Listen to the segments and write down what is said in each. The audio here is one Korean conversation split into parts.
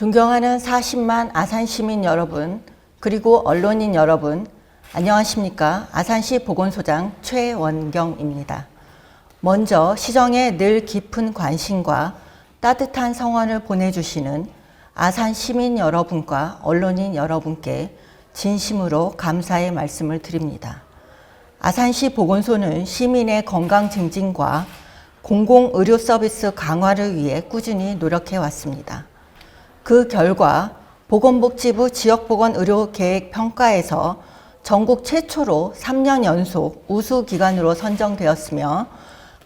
존경하는 40만 아산 시민 여러분, 그리고 언론인 여러분, 안녕하십니까. 아산시 보건소장 최원경입니다. 먼저 시정에 늘 깊은 관심과 따뜻한 성원을 보내주시는 아산 시민 여러분과 언론인 여러분께 진심으로 감사의 말씀을 드립니다. 아산시 보건소는 시민의 건강 증진과 공공의료 서비스 강화를 위해 꾸준히 노력해 왔습니다. 그 결과 보건복지부 지역보건의료계획 평가에서 전국 최초로 3년 연속 우수 기관으로 선정되었으며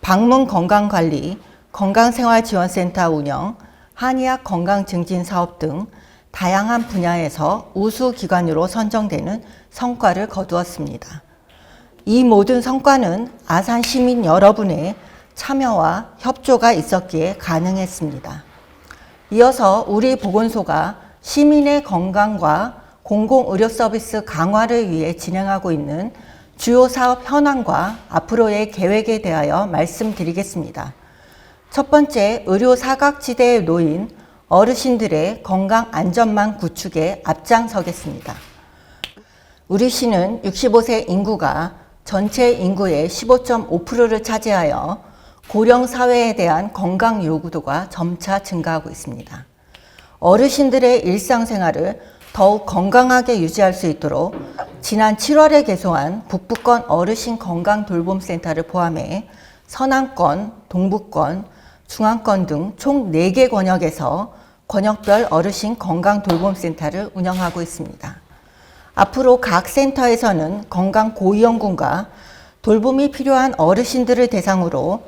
방문 건강관리, 건강생활지원센터 운영, 한의학 건강증진 사업 등 다양한 분야에서 우수 기관으로 선정되는 성과를 거두었습니다. 이 모든 성과는 아산 시민 여러분의 참여와 협조가 있었기에 가능했습니다. 이어서 우리 보건소가 시민의 건강과 공공의료 서비스 강화를 위해 진행하고 있는 주요 사업 현황과 앞으로의 계획에 대하여 말씀드리겠습니다. 첫 번째, 의료 사각지대에 놓인 어르신들의 건강 안전망 구축에 앞장서겠습니다. 우리 시는 65세 인구가 전체 인구의 15.5%를 차지하여 고령 사회에 대한 건강 요구도가 점차 증가하고 있습니다. 어르신들의 일상생활을 더욱 건강하게 유지할 수 있도록 지난 7월에 개소한 북부권 어르신 건강 돌봄 센터를 포함해 서남권, 동부권, 중앙권 등 총 4개 권역에서 권역별 어르신 건강 돌봄 센터를 운영하고 있습니다. 앞으로 각 센터에서는 건강 고위험군과 돌봄이 필요한 어르신들을 대상으로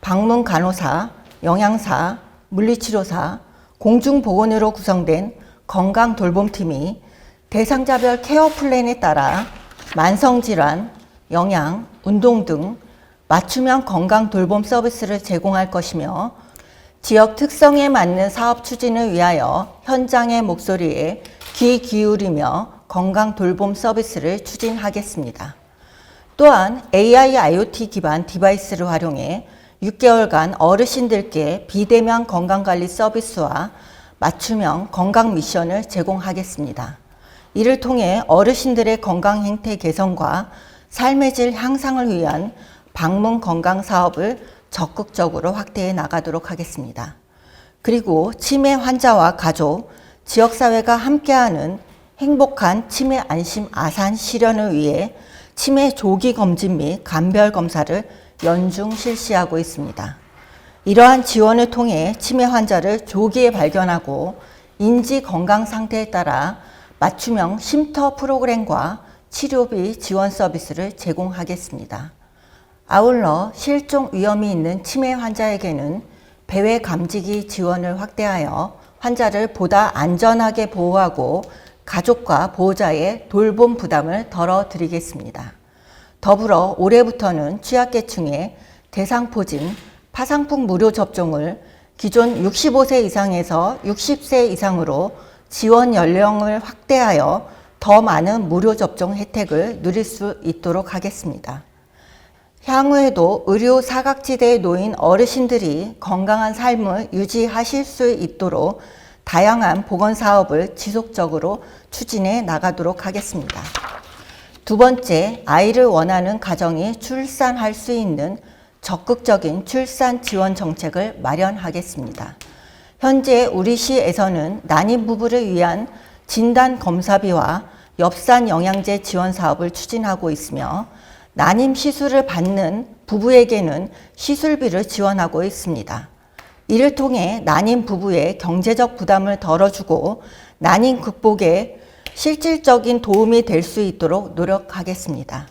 방문 간호사, 영양사, 물리치료사, 공중보건으로 구성된 건강 돌봄팀이 대상자별 케어 플랜에 따라 만성질환, 영양, 운동 등 맞춤형 건강 돌봄 서비스를 제공할 것이며 지역 특성에 맞는 사업 추진을 위하여 현장의 목소리에 귀 기울이며 건강 돌봄 서비스를 추진하겠습니다. 또한 AI IoT 기반 디바이스를 활용해 6개월간 어르신들께 비대면 건강관리 서비스와 맞춤형 건강 미션을 제공하겠습니다. 이를 통해 어르신들의 건강 행태 개선과 삶의 질 향상을 위한 방문 건강 사업을 적극적으로 확대해 나가도록 하겠습니다. 그리고 치매 환자와 가족, 지역사회가 함께하는 행복한 치매 안심 아산 실현을 위해 치매 조기 검진 및 간별 검사를 연중 실시하고 있습니다. 이러한 지원을 통해 치매 환자를 조기에 발견하고 인지 건강 상태에 따라 맞춤형 쉼터 프로그램과 치료비 지원 서비스를 제공하겠습니다. 아울러 실종 위험이 있는 치매 환자에게는 배회 감지기 지원을 확대하여 환자를 보다 안전하게 보호하고 가족과 보호자의 돌봄 부담을 덜어드리겠습니다. 더불어 올해부터는 취약계층의 대상포진 파상풍 무료 접종을 기존 65세 이상에서 60세 이상으로 지원 연령을 확대하여 더 많은 무료 접종 혜택을 누릴 수 있도록 하겠습니다. 향후에도 의료 사각지대에 놓인 어르신들이 건강한 삶을 유지하실 수 있도록 다양한 보건 사업을 지속적으로 추진해 나가도록 하겠습니다. 두 번째, 아이를 원하는 가정이 출산할 수 있는 적극적인 출산 지원 정책을 마련하겠습니다. 현재 우리 시에서는 난임 부부를 위한 진단 검사비와 엽산 영양제 지원 사업을 추진하고 있으며 난임 시술을 받는 부부에게는 시술비를 지원하고 있습니다. 이를 통해 난임 부부의 경제적 부담을 덜어주고 난임 극복에 실질적인 도움이 될 수 있도록 노력하겠습니다.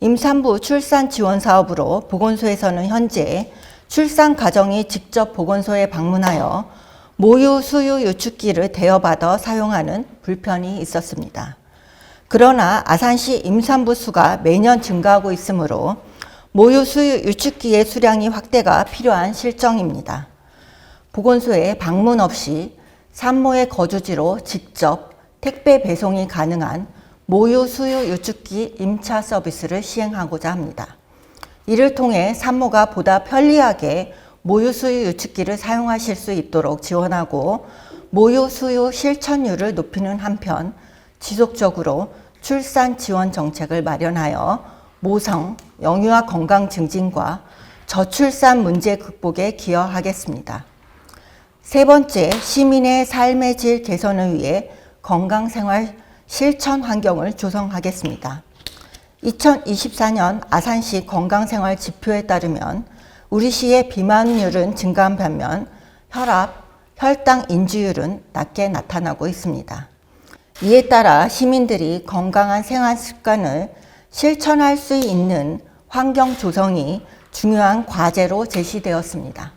임산부 출산 지원 사업으로 보건소에서는 현재 출산 가정이 직접 보건소에 방문하여 모유 수유 유축기를 대여받아 사용하는 불편이 있었습니다. 그러나 아산시 임산부 수가 매년 증가하고 있으므로 모유 수유 유축기의 수량이 확대가 필요한 실정입니다. 보건소에 방문 없이 산모의 거주지로 직접 택배 배송이 가능한 모유 수유 유축기 임차 서비스를 시행하고자 합니다. 이를 통해 산모가 보다 편리하게 모유 수유 유축기를 사용하실 수 있도록 지원하고 모유 수유 실천율을 높이는 한편 지속적으로 출산 지원 정책을 마련하여 모성, 영유아 건강 증진과 저출산 문제 극복에 기여하겠습니다. 세 번째, 시민의 삶의 질 개선을 위해 건강생활 실천 환경을 조성하겠습니다. 2024년 아산시 건강생활 지표에 따르면 우리 시의 비만율은 증가한 반면 혈압, 혈당 인지율은 낮게 나타나고 있습니다. 이에 따라 시민들이 건강한 생활 습관을 실천할 수 있는 환경 조성이 중요한 과제로 제시되었습니다.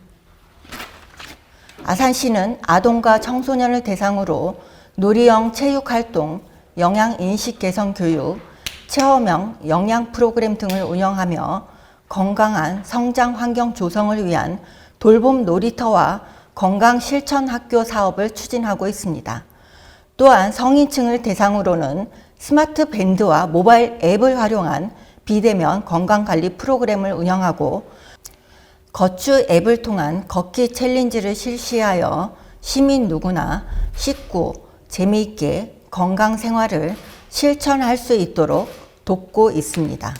아산시는 아동과 청소년을 대상으로 놀이형 체육활동, 영양인식 개선 교육, 체험형 영양 프로그램 등을 운영하며 건강한 성장 환경 조성을 위한 돌봄 놀이터와 건강 실천 학교 사업을 추진하고 있습니다. 또한 성인층을 대상으로는 스마트 밴드와 모바일 앱을 활용한 비대면 건강관리 프로그램을 운영하고 거추 앱을 통한 걷기 챌린지를 실시하여 시민 누구나 쉽고 재미있게 건강 생활을 실천할 수 있도록 돕고 있습니다.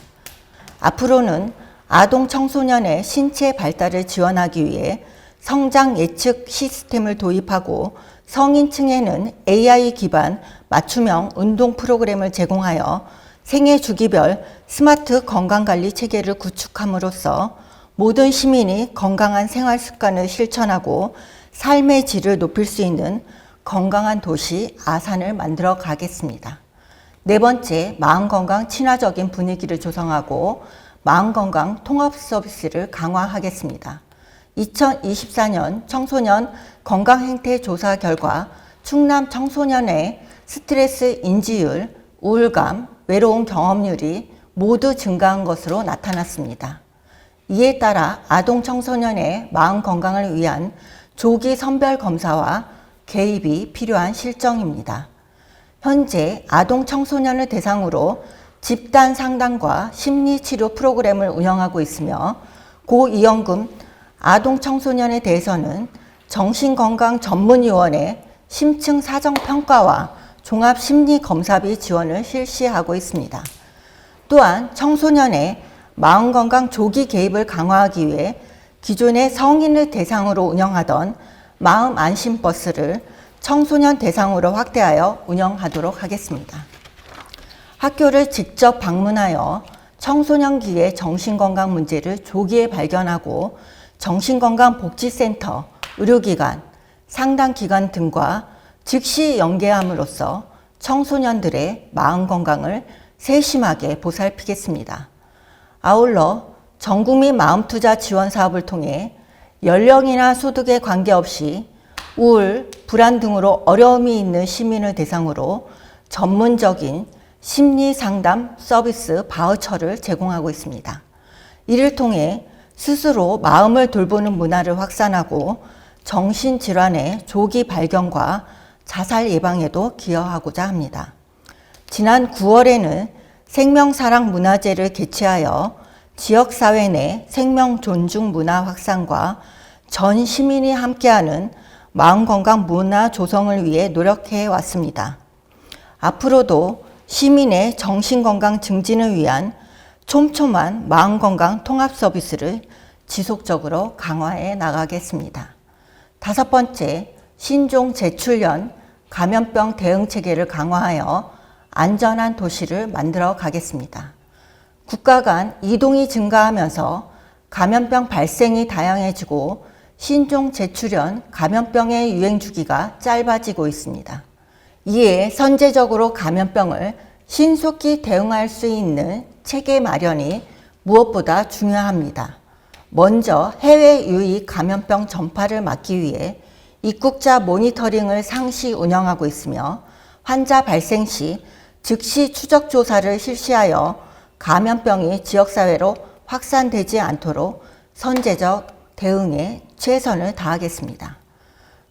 앞으로는 아동 청소년의 신체 발달을 지원하기 위해 성장 예측 시스템을 도입하고 성인층에는 AI 기반 맞춤형 운동 프로그램을 제공하여 생애 주기별 스마트 건강관리 체계를 구축함으로써 모든 시민이 건강한 생활 습관을 실천하고 삶의 질을 높일 수 있는 건강한 도시 아산을 만들어 가겠습니다. 네 번째, 마음건강 친화적인 분위기를 조성하고 마음건강 통합 서비스를 강화하겠습니다. 2024년 청소년 건강행태 조사 결과 충남 청소년의 스트레스 인지율, 우울감, 외로움 경험률이 모두 증가한 것으로 나타났습니다. 이에 따라 아동 청소년의 마음 건강을 위한 조기 선별 검사와 개입이 필요한 실정입니다. 현재 아동 청소년을 대상으로 집단 상담과 심리 치료 프로그램을 운영하고 있으며 고이연금 아동 청소년에 대해서는 정신건강전문위원회 심층 사정평가와 종합심리검사비 지원을 실시하고 있습니다. 또한 청소년의 마음건강 조기 개입을 강화하기 위해 기존의 성인을 대상으로 운영하던 마음 안심 버스를 청소년 대상으로 확대하여 운영하도록 하겠습니다. 학교를 직접 방문하여 청소년기의 정신건강 문제를 조기에 발견하고 정신건강복지센터, 의료기관, 상담기관 등과 즉시 연계함으로써 청소년들의 마음 건강을 세심하게 보살피겠습니다. 아울러 전국민 마음투자 지원 사업을 통해 연령이나 소득에 관계없이 우울, 불안 등으로 어려움이 있는 시민을 대상으로 전문적인 심리 상담 서비스 바우처를 제공하고 있습니다. 이를 통해 스스로 마음을 돌보는 문화를 확산하고 정신질환의 조기 발견과 자살 예방에도 기여하고자 합니다. 지난 9월에는 생명사랑 문화제를 개최하여 지역사회 내 생명 존중 문화 확산과 전 시민이 함께하는 마음건강 문화 조성을 위해 노력해 왔습니다. 앞으로도 시민의 정신건강 증진을 위한 촘촘한 마음건강 통합 서비스를 지속적으로 강화해 나가겠습니다. 다섯 번째, 신종 제출년 감염병 대응 체계를 강화하여 안전한 도시를 만들어 가겠습니다. 국가 간 이동이 증가하면서 감염병 발생이 다양해지고 신종 제출현 감염병의 유행 주기가 짧아지고 있습니다. 이에 선제적으로 감염병을 신속히 대응할 수 있는 체계 마련이 무엇보다 중요합니다. 먼저 해외 유입 감염병 전파를 막기 위해 입국자 모니터링을 상시 운영하고 있으며 환자 발생 시 즉시 추적 조사를 실시하여 감염병이 지역사회로 확산되지 않도록 선제적 대응에 최선을 다하겠습니다.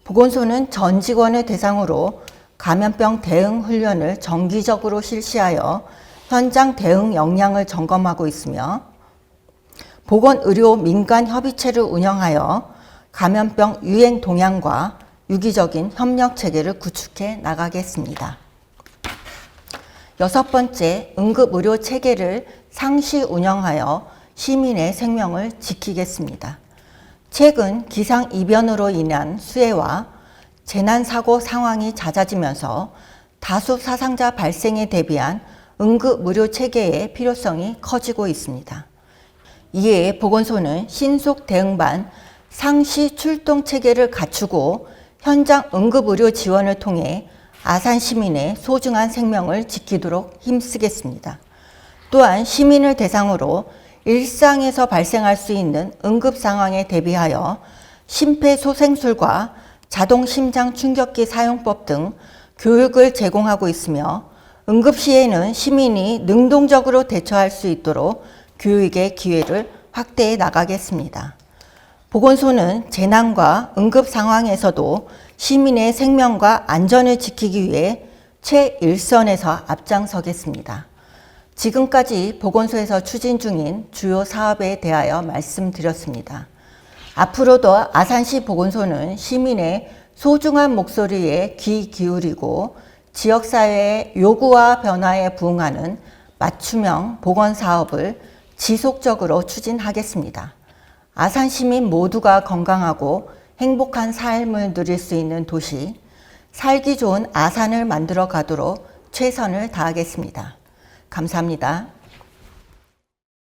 보건소는 전 직원을 대상으로 감염병 대응 훈련을 정기적으로 실시하여 현장 대응 역량을 점검하고 있으며 보건의료 민간 협의체를 운영하여 감염병 유행 동향과 유기적인 협력 체계를 구축해 나가겠습니다. 여섯 번째, 응급의료 체계를 상시 운영하여 시민의 생명을 지키겠습니다. 최근 기상 이변으로 인한 수해와 재난사고 상황이 잦아지면서 다수 사상자 발생에 대비한 응급의료 체계의 필요성이 커지고 있습니다. 이에 보건소는 신속 대응반 상시 출동 체계를 갖추고 현장 응급의료 지원을 통해 아산 시민의 소중한 생명을 지키도록 힘쓰겠습니다. 또한 시민을 대상으로 일상에서 발생할 수 있는 응급 상황에 대비하여 심폐소생술과 자동 심장 충격기 사용법 등 교육을 제공하고 있으며 응급 시에는 시민이 능동적으로 대처할 수 있도록 교육의 기회를 확대해 나가겠습니다. 보건소는 재난과 응급 상황에서도 시민의 생명과 안전을 지키기 위해 최일선에서 앞장서겠습니다. 지금까지 보건소에서 추진 중인 주요 사업에 대하여 말씀드렸습니다. 앞으로도 아산시 보건소는 시민의 소중한 목소리에 귀 기울이고 지역사회의 요구와 변화에 부응하는 맞춤형 보건 사업을 지속적으로 추진하겠습니다. 아산 시민 모두가 건강하고 행복한 삶을 누릴 수 있는 도시, 살기 좋은 아산을 만들어 가도록 최선을 다하겠습니다. 감사합니다.